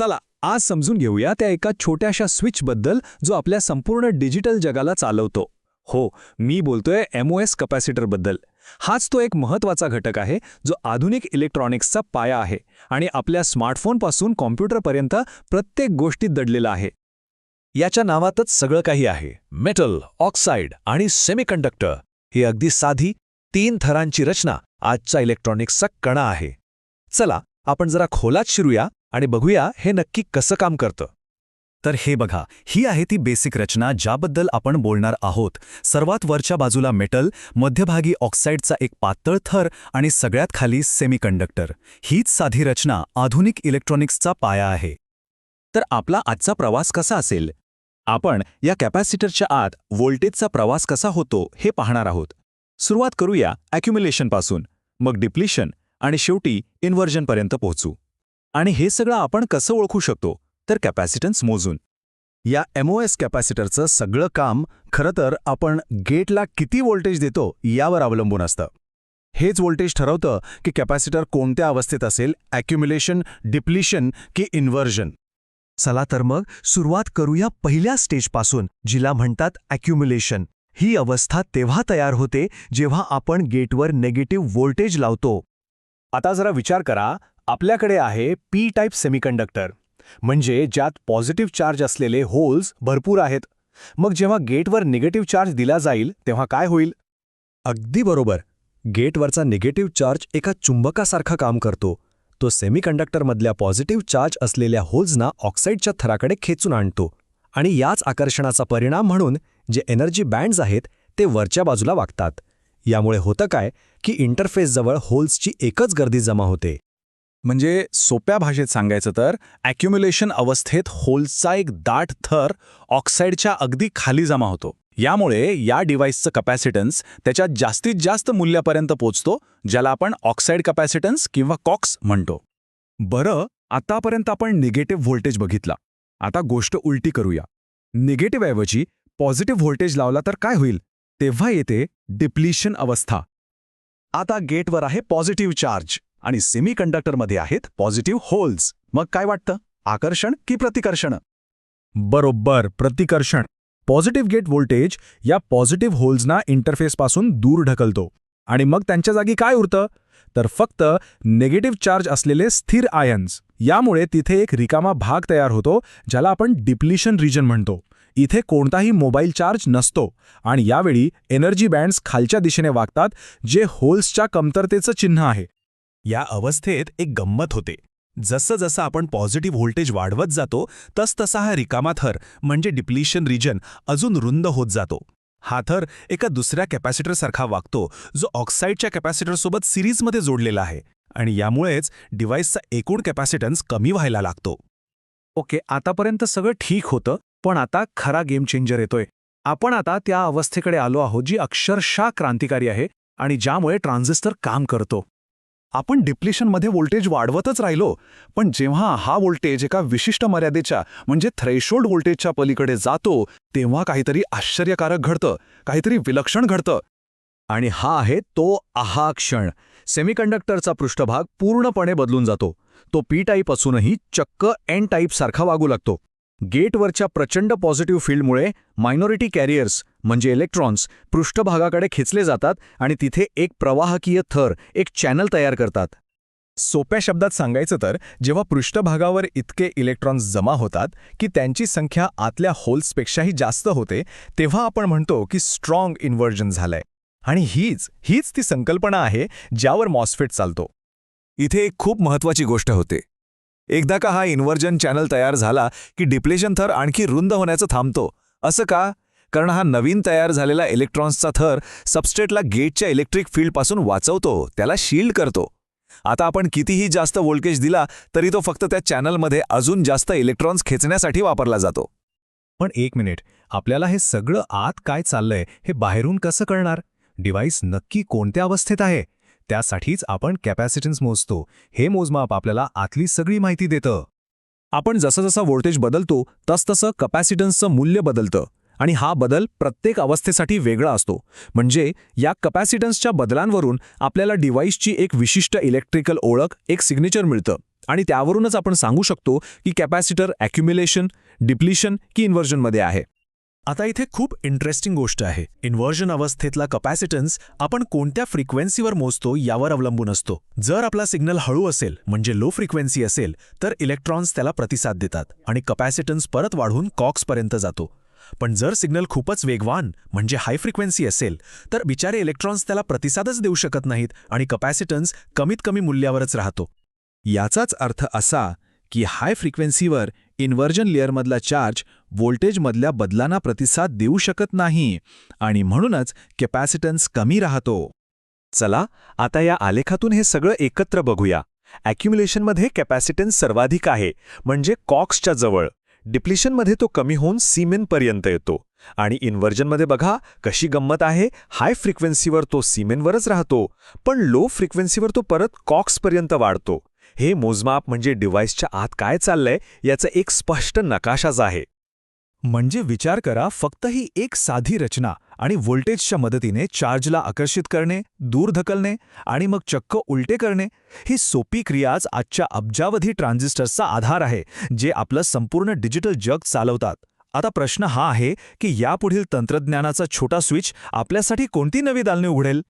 चला आज समजून घेऊया त्या एका छोट्याशा स्विचबद्दल जो आपल्या संपूर्ण डिजिटल जगाला चालवतो. हो मी बोलतोय एमओएस कपॅसिटरबद्दल हाच तो एक महत्त्वाचा घटक आहे जो आधुनिक इलेक्ट्रॉनिक्सचा पाया आहे आणि आपल्या स्मार्टफोनपासून कॉम्प्युटरपर्यंत प्रत्येक गोष्टीत दडलेला आहे. याच्या नावातच सगळं काही आहे. मेटल ऑक्साईड आणि सेमीकंडक्टर ही अगदी साधी तीन थरांची रचना आजच्या इलेक्ट्रॉनिक्सचा कणा आहे. चला आपण जरा खोलात शिरूया आणि बघूया हे नक्की कसं काम करतं. तर हे बघा ही आहे ती बेसिक रचना ज्याबद्दल आपण बोलणार आहोत. सर्वात वरच्या बाजूला मेटल मध्यभागी ऑक्साईडचा एक पातळ थर आणि सगळ्यात खाली सेमीकंडक्टर हीच साधी रचना आधुनिक इलेक्ट्रॉनिक्सचा पाया आहे. तर आपला आजचा प्रवास कसा असेल? आपण या कॅपॅसिटरच्या आत व्होल्टेजचा प्रवास कसा होतो हे पाहणार आहोत. सुरुवात करूया ॲक्युम्युलेशनपासून मग डिप्लिशन आणि शेवटी इन्व्हर्जनपर्यंत पोहोचू. आणि हे सगळं आपण कसं ओळखू शकतो? तर कॅपॅसिटन्स मोजून. या एमओएस कॅपॅसिटरचं सगळं काम खरं तर आपण गेटला किती व्होल्टेज देतो यावर अवलंबून असतं. हेच व्होल्टेज ठरवतं की कॅपॅसिटर कोणत्या अवस्थेत असेल ॲक्युम्युलेशन डिप्लिशन की इन्व्हर्जन चला तर मग सुरुवात करूया पहिल्या स्टेजपासून जिला म्हणतात ॲक्युम्युलेशन ही अवस्था तेव्हा तयार होते जेव्हा आपण गेटवर नेगेटिव्ह व्होल्टेज लावतो. आता जरा विचार करा आपल्याकडे आहे पी टाईप सेमीकंडक्टर म्हणजे ज्यात पॉझिटिव्ह चार्ज असलेले होल्स भरपूर आहेत. मग जेव्हा गेटवर निगेटिव्ह चार्ज दिला जाईल तेव्हा काय होईल? अगदी बरोबर. गेटवरचा निगेटिव्ह चार्ज एका चुंबकासारखा काम करतो. तो सेमीकंडक्टरमधल्या पॉझिटिव्ह चार्ज असलेल्या होल्सना ऑक्साईडच्या थराकडे खेचून आणतो. आणि याच आकर्षणाचा परिणाम म्हणून जे एनर्जी बँड्स आहेत ते वरच्या बाजूला वागतात. यामुळे होतं काय की इंटरफेसजवळ होल्सची एकच गर्दी जमा होते. म्हणजे सोप्या भाषेत सांगायचं तर ॲक्युम्युलेशन अवस्थेत होल्सचा एक दाट थर ऑक्साईडच्या अगदी खाली जमा होतो. यामुळे या डिव्हाइसचं कपॅसिटन्स त्याच्या जास्तीत जास्त मूल्यापर्यंत पोचतो ज्याला आपण ऑक्साईड कपॅसिटन्स किंवा कॉक्स म्हणतो. बरं आतापर्यंत आपण निगेटिव्ह व्होल्टेज बघितला. आता गोष्ट उलटी करूया. निगेटिव्हऐवजी पॉझिटिव्ह व्होल्टेज लावला तर काय होईल? तेव्हा येते डिप्लिशन अवस्था. आता गेटवर आहे पॉझिटिव्ह चार्ज आणि सेमीकंडक्टरमध्ये आहेत पॉझिटिव्ह होल्स मग काय वाटतं? आकर्षण की प्रतिकर्षण? बरोबर प्रतिकर्षण. पॉझिटिव्ह गेट व्होल्टेज या पॉझिटिव्ह होल्सना इंटरफेसपासून दूर ढकलतो. आणि मग त्यांच्या जागी काय उरतं? तर फक्त निगेटिव्ह चार्ज असलेले स्थिर आयन्स यामुळे तिथे एक रिकामा भाग तयार होतो ज्याला आपण डिप्लिशन रिजन म्हणतो. इथे कोणताही मोबाईल चार्ज नसतो. आणि यावेळी एनर्जी बँड्स खालच्या दिशेने वागतात जे होल्सच्या कमतरतेचं चिन्ह आहे. या अवस्थेत एक गंमत होते. जसं जसं आपण पॉझिटिव्ह व्होल्टेज वाढवत जातो तसतसा हा रिकामा थर म्हणजे डिप्लिशन रिजन अजून रुंद होत जातो. हा थर एका दुसऱ्या कॅपॅसिटरसारखा वागतो जो ऑक्साईडच्या कॅपॅसिटरसोबत सिरीजमध्ये जोडलेला आहे. आणि यामुळेच डिव्हाइसचा एकूण कॅपॅसिटन्स कमी व्हायला लागतो. ओके आतापर्यंत सगळं ठीक होतं पण आता खरा गेम चेंजर येतोय. आपण आता त्या अवस्थेकडे आलो आहोत जी अक्षरशः क्रांतिकारी आहे आणि ज्यामुळे ट्रान्झिस्टर काम करतो. आपण डिप्लिशनमध्ये व्होल्टेज वाढवतच राहिलो पण जेव्हा हा व्होल्टेज एका विशिष्ट मर्यादेच्या म्हणजे थ्रेशोल्ड व्होल्टेजच्या पलीकडे जातो तेव्हा काहीतरी आश्चर्यकारक घडतं काहीतरी विलक्षण घडतं. आणि हा आहे तो आहा क्षण. सेमीकंडक्टरचा पृष्ठभाग पूर्णपणे बदलून जातो. तो पी टाईप असूनही चक्क एन टाईप सारखा वागू लागतो. गेटवरच्या प्रचंड पॉझिटिव्ह फील्डमुळे मायनॉरिटी कॅरियर्स म्हणजे इलेक्ट्रॉन्स पृष्ठभागाकडे खेचले जातात आणि तिथे एक प्रवाहकीय थर एक चॅनल तयार करतात. सोप्या शब्दात सांगायचं तर जेव्हा पृष्ठभागावर इतके इलेक्ट्रॉन्स जमा होतात की त्यांची संख्या आतल्या होल्सपेक्षाही जास्त होते तेव्हा आपण म्हणतो की स्ट्रॉंग इन्व्हर्जन झालंय. आणि हीच हीच ती संकल्पना आहे ज्यावर मॉस्फेट चालतो. इथे एक खूप महत्वाची गोष्ट होते. एकदा का हा इन्व्हर्जन चॅनल तयार झाला की डिप्लेशन थर आणखी रुंद होण्याचं थांबतो. असं का? कारण हा नवीन तयार झालेला इलेक्ट्रॉन्सचा थर सबस्ट्रेटला गेटच्या इलेक्ट्रिक फील्डपासून वाचवतो त्याला शील्ड करतो. आता आपण कितीही जास्त व्होल्टेज दिला तरी तो फक्त त्या चॅनलमध्ये अजून जास्त इलेक्ट्रॉन्स खेचण्यासाठी वापरला जातो. पण एक मिनिट आपल्याला हे सगळं आत काय चाललंय हे बाहेरून कसं कळणार? डिव्हाइस नक्की कोणत्या अवस्थेत आहे? त्यासाठीच आपण कॅपॅसिटन्स मोजतो. हे मोजमाप आपल्याला आतली सगळी माहिती देतं. आपण जसं जसं व्होल्टेज बदलतो तसतसं कपॅसिटन्सचं मूल्य बदलतं. आणि हा बदल प्रत्येक अवस्थेसाठी वेगळा असतो. म्हणजे या कपॅसिटन्सच्या बदलांवरून आपल्याला डिव्हाइसची एक विशिष्ट इलेक्ट्रिकल ओळख एक सिग्नेचर मिळतं. आणि त्यावरूनच आपण सांगू शकतो की कॅपॅसिटर ॲक्युम्युलेशन डिप्लिशन की इन्व्हर्जनमध्ये आहे. आता इथे खूप इंटरेस्टिंग गोष्ट आहे. इन्व्हर्जन अवस्थेतला कपॅसिटन्स आपण कोणत्या फ्रिक्वेन्सीवर मोजतो यावर अवलंबून असतो. जर आपला सिग्नल हळू असेल म्हणजे लो फ्रिक्वेन्सी असेल तर इलेक्ट्रॉन्स त्याला प्रतिसाद देतात आणि कपॅसिटन्स परत वाढून कॉक्सपर्यंत जातो. पण जर सिग्नल खूपच वेगवान म्हणजे हाय फ्रिक्वेन्सी असेल तर बिचारे इलेक्ट्रॉन्स त्याला प्रतिसादच देऊ शकत नाहीत आणि कपॅसिटन्स कमीत कमी मूल्यावरच राहतो. याचाच अर्थ असा की हाय फ्रिक्वेन्सीवर इन्व्हर्जन लेअरमधला चार्ज व्होल्टेजमधल्या बदलांना प्रतिसाद देऊ शकत नाही आणि म्हणूनच कॅपॅसिटन्स कमी राहतो. चला आता या आलेखातून हे सगळं एकत्र बघूया. ॲक्युम्युलेशनमध्ये कॅपॅसिटन्स सर्वाधिक आहे म्हणजे कॉक्सच्या जवळ. डिप्लिशनमध्ये तो कमी होऊन सीमेनपर्यंत येतो. आणि इन्व्हर्जनमध्ये बघा कशी गंमत आहे. हाय फ्रिक्वेन्सीवर तो सीमेनवरच राहतो पण लो फ्रिक्वेन्सीवर तो परत कॉक्सपर्यंत वाढतो. हे मोजमाप म्हणजे डिव्हाइसच्या आत काय चाललंय याचा एक स्पष्ट नकाशाच आहे. म्हणजे विचार करा फक्त ही एक साधी रचना आणि व्होल्टेजच्या मदतीने चार्जला आकर्षित करणे दूर ढकलणे आणि मग चक्क उलटे करणे ही सोपी क्रियाच आजच्या अब्जावधी ट्रान्झिस्टर्सचा आधार आहे जे आपलं संपूर्ण डिजिटल जग चालवतात. आता प्रश्न हा आहे की यापुढील तंत्रज्ञानाचा छोटा स्विच आपल्यासाठी कोणती नवी दालने उघडेल?